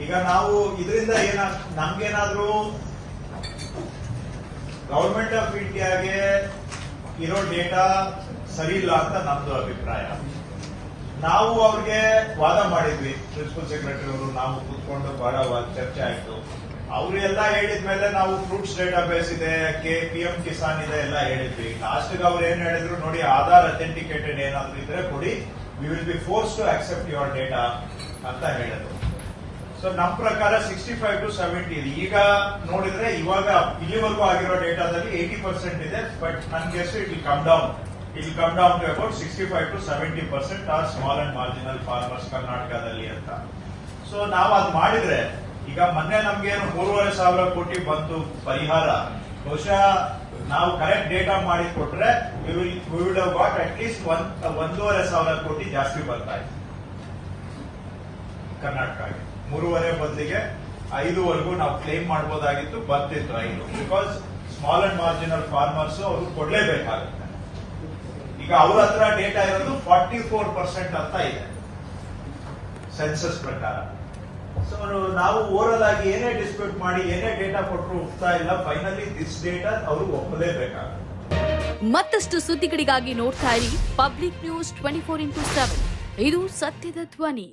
ಈಗ ನಾವು ಇದರಿಂದ ಏನ, ನಮ್ಗೇನಾದ್ರೂ ಗವರ್ಮೆಂಟ್ ಆಫ್ ಇಂಡಿಯಾಗೆ ಇರೋ ಡೇಟಾ ಸರಿ ಇಲ್ಲ ಅಂತ ನಮ್ದು ಅಭಿಪ್ರಾಯ. ನಾವು ಅವ್ರಿಗೆ ವಾದ ಮಾಡಿದ್ವಿ ಪ್ರಿನ್ಸಿಪಲ್ ಸೆಕ್ರೆಟರಿ ಅವರು, ನಾವು ಕೂತ್ಕೊಂಡು ಬಹಳ ಚರ್ಚೆ ಆಯ್ತು. ಅವ್ರು ಎಲ್ಲ ಹೇಳಿದ್ಮೇಲೆ ನಾವು ಫ್ರೂಟ್ಸ್ ಡೇಟಾ ಬೇಸ್ ಇದೆ, ಕೆ ಪಿ ಎಂ ಕಿಸಾನ್ ಇದೆ, ಎಲ್ಲ ಹೇಳಿದ್ವಿ. ಲಾಸ್ಟ್ ಅವ್ರು ಏನ್ ಹೇಳಿದ್ರು, ನೋಡಿ, ಆಧಾರ್ ಅಥೆಂಟಿಕೇಟೆಡ್ ಏನಾದ್ರು ಇದ್ರೆ ಕೊಡಿ. We will be force to accept your data ಅಂತ ಹೇಳಿದ್ರು. ಸೊ ನಮ್ಮ ಪ್ರಕಾರ ಸಿಕ್ಸ್ಟಿ ಫೈವ್ ಟು ಸೆವೆಂಟಿ ಇದೆ. ಈಗ ನೋಡಿದ್ರೆ ಇವಾಗ ಇಲ್ಲಿವರೆಗೂ ಆಗಿರೋ ಡೇಟಾದಲ್ಲಿ ಏಯ್ಟಿ ಪರ್ಸೆಂಟ್ ಇದೆ ಬಟ್ ನನ್ guess it will come down it will come down to about sixty five to seventy percent are small and marginal farmers ಕರ್ನಾಟಕದಲ್ಲಿ ಅಂತ. ಸೊ ನಾವು ಅದು ಮಾಡಿದ್ರೆ, ಈಗ ಮೊನ್ನೆ ನಮ್ಗೆ ಏನು ಮೂರುವರೆ ಸಾವಿರ ಕೋಟಿ ಬಂತು ಪರಿಹಾರ. ಬಹುಶಃ ನಾವು ಕರೆಕ್ಟ್ ಡೇಟಾ ಮಾಡಿ ಕೊಟ್ರೆ ವಿಲ್ ಗಾಟ್ ಅಟ್ ಲೀಸ್ಟ್ ಒಂದೂವರೆ ಸಾವಿರ ಕೋಟಿ ಜಾಸ್ತಿ ಬರ್ತಾ ಇದೆ. ಕರ್ನಾಟಕಗೆ ಮೂರುವರೆ ಬದಲಿಗೆ ಐದುವರೆಗೂ ನಾವು ಕ್ಲೇಮ್ ಮಾಡಬಹುದಾಗಿತ್ತು ಬರ್ತಿತ್ತು ಐದು because small and marginal farmers ಅವರು ಕೊಡ್ಲೇಬೇಕಾಗುತ್ತೆ. ಈಗ ಅವ್ರ ಹತ್ರ ಡೇಟಾ ಇರೋದು ಫಾರ್ಟಿ ಫೋರ್ ಪರ್ಸೆಂಟ್ ಅಂತ ಇದೆ. ಸೆನ್ಸಸ್ ಪ್ರಕಾರ. ಸೊ ನಾವು ಓರಲ್ ಆಗಿ ಏನೇ ಡಿಸ್ಪ್ಯೂಟ್ ಮಾಡಿ, ಏನೇ ಡೇಟಾ ಕೊಟ್ಟರು ಒಪ್ತಾ ಇಲ್ಲ ಫೈನಲಿ ದಿಸ್ ಡೇಟಾ ಅವರು ಒಪ್ಪಲೇಬೇಕಾಗುತ್ತೆ. ಮತ್ತಷ್ಟು ಸುದ್ದಿಗಳಿಗಾಗಿ ನೋಡ್ತಾ ಇರಿ public news twenty four into seven ಇದು ಸತ್ಯದ ಧ್ವನಿ.